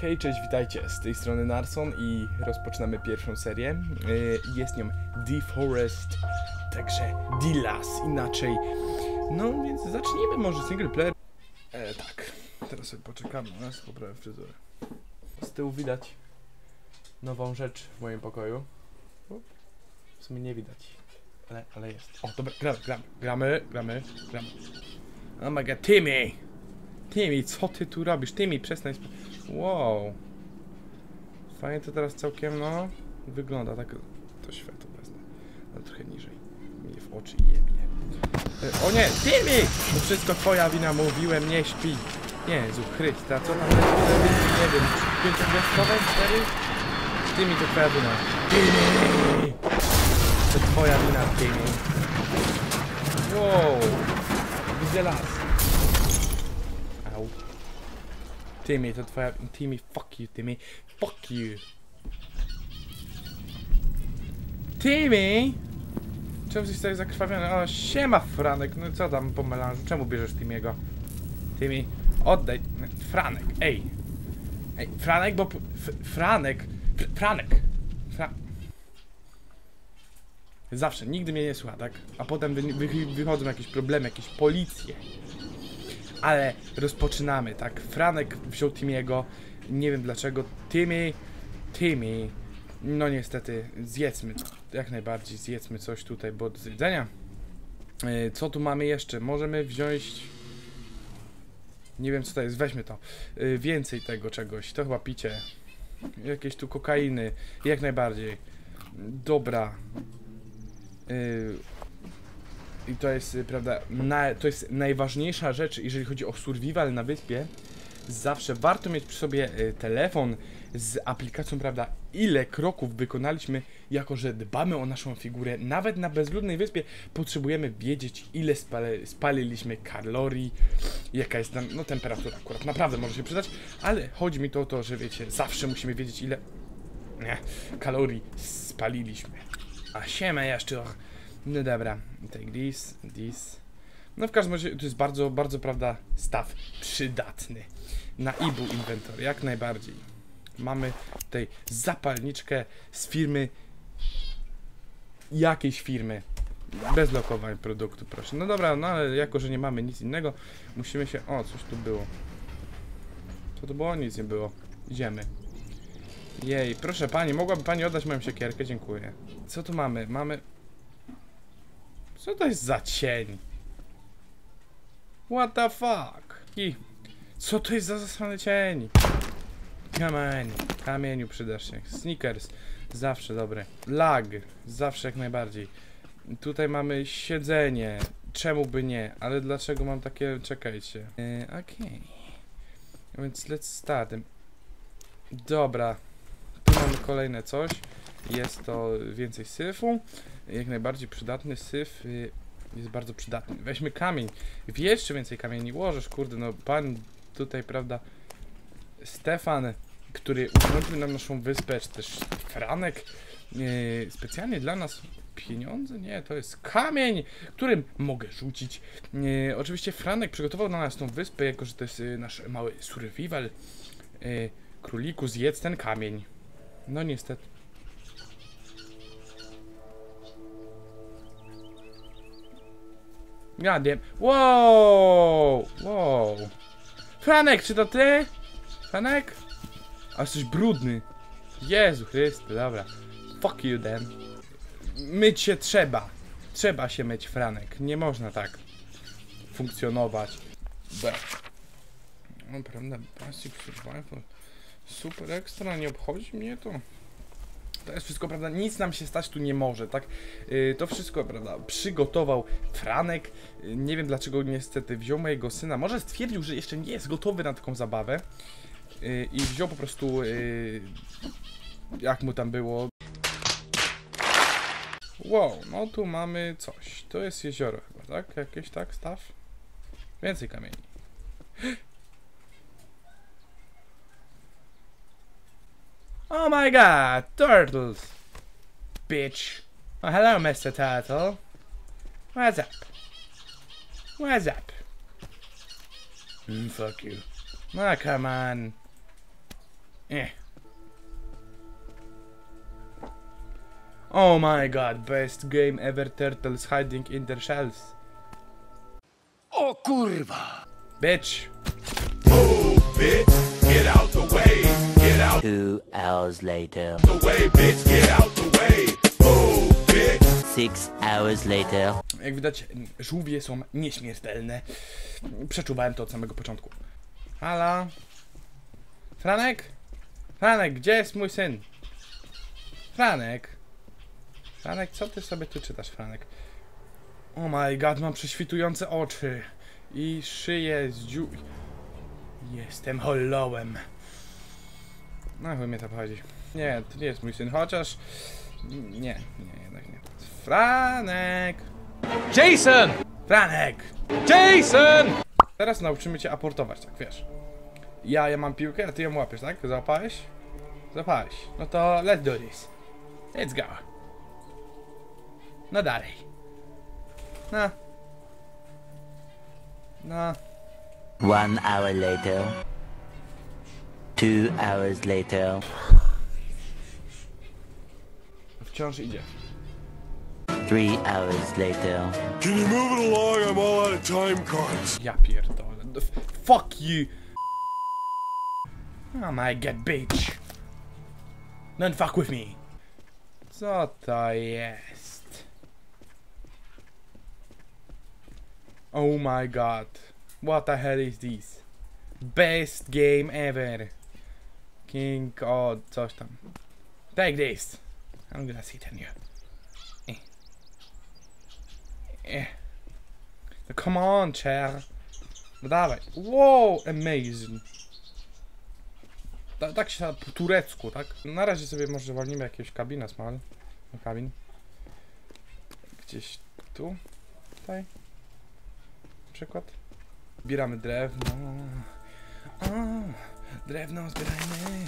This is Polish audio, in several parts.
Hej, cześć, witajcie. Z tej strony Narson i rozpoczynamy pierwszą serię. Yy, Jest nią Deforest, także Dilas inaczej. No więc zacznijmy może single player. E, tak, teraz sobie poczekamy, na nas poprawię fryzurę. Z tyłu widać nową rzecz w moim pokoju. W sumie nie widać, ale, ale jest. O, dobra, gramy, gramy, gramy, gramy, gramy. Oh my god, Timmy! Timmy, co ty tu robisz? Timmy, przestań. sp- Wow. Fajnie to teraz całkiem, no, wygląda tak. To światło wezmę. Ale trochę niżej. Mnie w oczy jebie. E, O nie, Timmy! To wszystko twoja wina, mówiłem, nie śpi. Jezu Chrysta, co tam robić? Nie wiem. Pięciogwiazdkowe? Cztery? Timmy, to twoja wina. Timmy! To twoja wina, Timmy. Wow. Widzę las. Timmy, to twoja... Timmy, fuck you, Timmy. Fuck you. Timmy! Czemu jesteś tak zakrwawiony? O, siema, Franek. No co tam po melanżu? Czemu bierzesz Timmy'ego? Timmy, oddaj. Franek, ej. Ej, Franek, bo... Franek. Fr Franek. Fra Zawsze, nigdy mnie nie słucha, tak? A potem wy wy wychodzą jakieś problemy, jakieś policje. Ale rozpoczynamy, tak? Franek wziął Timiego. Nie wiem dlaczego. Timmy, Timmy. No niestety, zjedzmy. Jak najbardziej zjedzmy coś tutaj, bo do zjedzenia. E, Co tu mamy jeszcze? Możemy wziąć. Nie wiem co to jest, weźmy to. E, Więcej tego czegoś. To chyba picie. Jakieś tu kokainy. Jak najbardziej. Dobra. I to jest, y, prawda, na, to jest najważniejsza rzecz, jeżeli chodzi o survival na wyspie. Zawsze warto mieć przy sobie y, telefon z aplikacją, prawda, ile kroków wykonaliśmy, jako że dbamy o naszą figurę. Nawet na bezludnej wyspie potrzebujemy wiedzieć, ile spale, spaliliśmy kalorii, jaka jest tam, no temperatura akurat naprawdę może się przydać, ale chodzi mi to o to, że wiecie, zawsze musimy wiedzieć, ile nie, kalorii spaliliśmy. A siema jeszcze. No dobra, take this, this. No w każdym razie to jest bardzo, bardzo prawda staw przydatny na Ibu Inventory, jak najbardziej. Mamy tutaj zapalniczkę z firmy jakiejś firmy. Bez lokowań produktu, proszę. No dobra, no ale jako, że nie mamy nic innego, musimy się... O, coś tu było. Co to było? Nic nie było. Idziemy. Jej, proszę pani, mogłaby pani oddać moją siekierkę? Dziękuję. Co tu mamy? Mamy... Co to jest za cień? What the fuck? I... Co to jest za zasrany cień? Kamień. Kamieniu przydasz się. Sneakers. Zawsze dobre. Lag. Zawsze jak najbardziej. Tutaj mamy siedzenie. Czemu by nie? Ale dlaczego mam takie... Czekajcie. Yy, Okej. Więc let's start. Dobra. Tu mamy kolejne coś. Jest to więcej syfu. Jak najbardziej przydatny syf y, jest bardzo przydatny. Weźmy kamień. W jeszcze więcej kamieni łożesz, kurde, no pan tutaj, prawda, Stefan, który urządził nam naszą wyspę, czy też Franek, y, specjalnie dla nas pieniądze? Nie, to jest kamień, którym mogę rzucić. Y, oczywiście Franek przygotował dla nas tą wyspę, jako że to jest nasz mały survival. Króliku, zjedz ten kamień. No niestety. Gadiem. Wow! Wow! Franek, czy to ty? Franek? A jesteś brudny. Jezu Chryste, dobra. Fuck you then. Myć się trzeba. Trzeba się myć, Franek. Nie można tak funkcjonować. No prawda, Basic Survival. Super ekstra, nie obchodzi mnie to. To jest wszystko, prawda, nic nam się stać tu nie może, tak? Yy, to wszystko, prawda, przygotował Franek. Yy, nie wiem dlaczego niestety wziął mojego syna. Może stwierdził, że jeszcze nie jest gotowy na taką zabawę. Yy, I wziął po prostu, jak mu tam było. Wow, no tu mamy coś. To jest jezioro chyba, tak? Jakieś tak, staw? Więcej kamieni. Oh my god, turtles! Bitch. Oh, hello, Mr. Turtle. What's up? What's up? Mm, fuck you. Oh, come on. Eh. Oh my god, best game ever turtles hiding in their shells. O kurwa! Bitch! Oh bitch, get out Two hours later. the way, bitch, get out the way. Move, bitch. Six hours later. Jak widać, żółwie są nieśmiertelne. Przeczuwałem to od samego początku. Halo? Franek? Franek, gdzie jest mój syn? Franek? Franek, co ty sobie tu czytasz, Franek? Oh my god, mam prześwitujące oczy. I szyję z dziu... Jestem hollołem. No, chuj mnie to chodzi. Nie, to nie jest mój syn, chociaż... Nie, nie, jednak nie. Franek! Jason! Franek! Jason! Teraz nauczymy cię aportować, tak wiesz. Ja, ja mam piłkę, a ty ją łapiesz, tak? Załapałeś? Załapałeś. No to let's do this. Let's go. No dalej. No. No. One hour later. Two hours later. Wciąż idzie. Three hours later. Can you move it along? I'm all out of time cards. Ja pierdolę. No, Fuck you! Oh my god, bitch. Don't fuck with me. Co to jest? Oh my god. What the hell is this? Best game ever. King o coś tam. Take this. I'm gonna sit on you. Eh. Eh. No come on, chair. No dawaj. Wow, amazing. Ta, tak się po turecku, tak? Na razie sobie może walnimy jakiegoś kabina small. No kabin. Gdzieś tu. Tutaj. Na przykład. Zbieramy drewno. Drewno zbierajmy.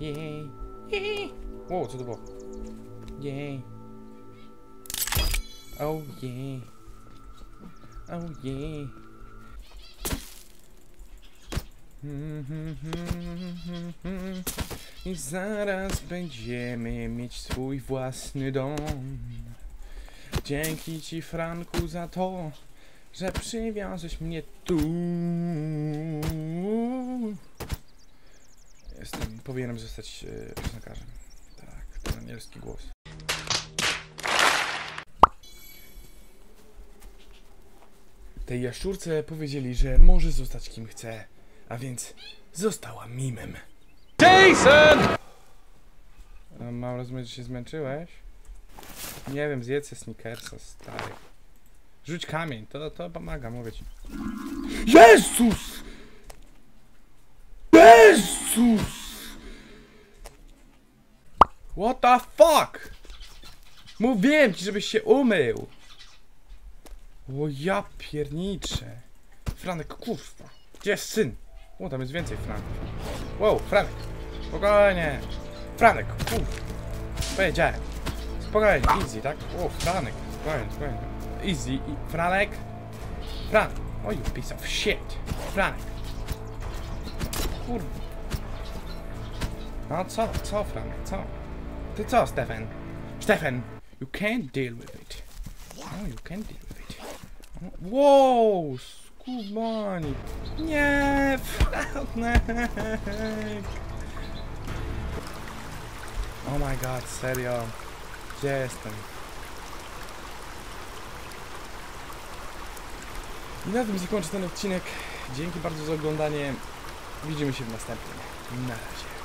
Jej. Jej. Wow, co to było? Jej. Oh yeah. Oh yeah. I zaraz będziemy mieć swój własny dom. Dzięki ci Franku za to, że przywiozłeś mnie tu. Jestem, powinienem zostać e, piosenkarzem. Tak, ten anielski głos. Tej jaszczurce powiedzieli, że może zostać kim chce, a więc została mimem. Jason! A Mam rozumieć, że się zmęczyłeś? Nie wiem, zjedz Snickersa, stary. Rzuć kamień, to, to pomaga, mówię ci. Jezus! Jezus! What the fuck? Mówiłem ci, żebyś się umył! O ja pierniczę. Franek, kurwa. Gdzie jest syn? O, tam jest więcej Franków. Wow, Franek. Spokojnie. Franek, kurwa. Powiedziałem. Spokojnie, easy, tak? O, Franek. Spokojnie, spokojnie. Easy, Franek. Franek. Oh, you piece of shit. Franek. Kurwa. No co, co Franek, co? Ty co, Stefan? Stefan, you can't deal with it. No, you can't deal with it. Wow, skubani. Nie, Franek. Oh my god, serio. Gdzie jestem? I na tym zakończę ten odcinek. Dzięki bardzo za oglądanie. Widzimy się w następnym. Na razie.